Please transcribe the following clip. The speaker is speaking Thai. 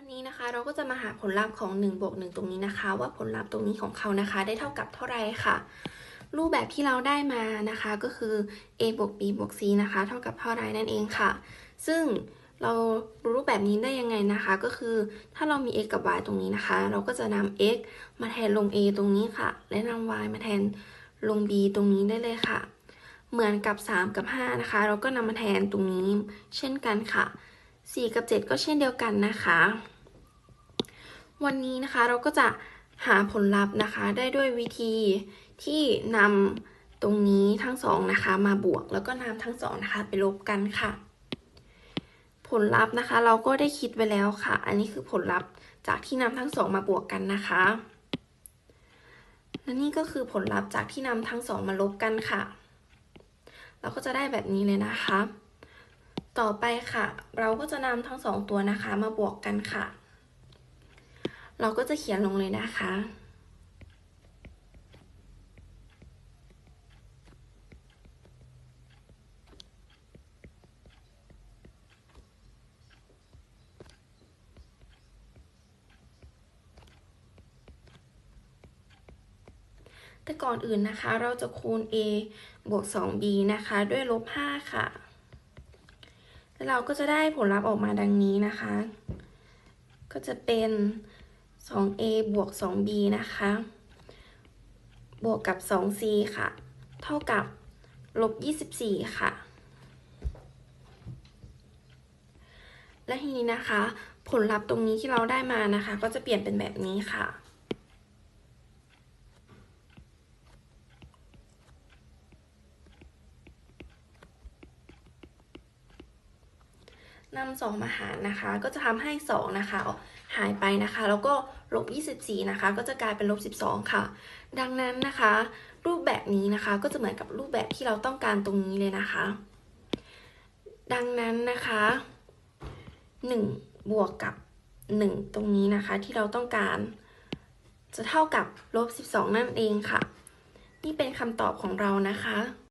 วันนี้นะคะเราก็จะมาหาผลลัพธ์ของ1บวก1ตรงนี้นะคะ ว่าผลลัพธ์ตรงนี้ของเขานะคะ ได้เท่ากับเท่าไรค่ะ รูปแบบที่เราได้มานะคะก็คือ a บวก b บวก c นะคะ เท่ากับเท่าไรนั่นเองค่ะ ซึ่งเรารู้รูปแบบนี้ได้ยังไงนะคะ ก็คือถ้าเรามี x กับ y ตรงนี้นะคะ เราก็จะนำ x มาแทนลง a ตรงนี้ค่ะ และนำ y มาแทนลง b ตรงนี้ได้เลยค่ะ เหมือนกับ 3 กับ 5 นะคะ เราก็นำมาแทนตรงนี้เช่นกันค่ะ 4 กับ 7 ก็เช่นเดียวกันนะคะ วันนี้นะคะเราก็จะหาผลลัพธ์นะคะได้ด้วยวิธีที่นำตรงนี้ทั้งสองนะคะ มาบวกแล้วก็นำทั้งสองนะคะไปลบกันค่ะ ผลลัพธ์นะคะ เราก็ได้คิดไว้แล้วค่ะ อันนี้คือผลลัพธ์จากที่นำทั้งสองมาบวกกันนะคะและนี่ก็คือผลลัพธ์จากที่นำทั้งสองมาลบกันค่ะ เราก็จะได้แบบนี้เลยนะคะ ต่อไปค่ะ เราก็จะนำทั้งสองตัวนะคะมาบวกกันค่ะ เราก็จะเขียนลงเลยนะคะ แต่ก่อนอื่นนะคะ เราจะคูณ a บวก 2b นะคะ ด้วยลบ 5 ค่ะ แล้วเราก็จะได้ผลลัพธ์ออกมาดังนี้นะคะ ก็จะเป็น 2a บวก 2b นะคะ บวกกับ 2c ค่ะ เท่ากับลบ 24 ค่ะ และทีนี้นะคะ ผลลัพธ์ตรงนี้ที่เราได้มานะคะ ก็จะเปลี่ยนเป็นแบบนี้ค่ะ นำสองมาหารนะคะ ก็จะทำให้สองนะคะหายไปนะคะ แล้วก็ลบ24นะคะ ก็จะกลายเป็นลบ12 ค่ะ ดังนั้นนะคะ รูปแบบนี้นะคะ ก็จะเหมือนกับรูปแบบที่เราต้องการตรงนี้เลยนะคะ ดังนั้นนะคะ 1 บวกกับ 1 ตรงนี้นะคะ ที่เราต้องการ จะเท่ากับลบ12 นั่นเองค่ะ นี่เป็นคำตอบของเรานะคะ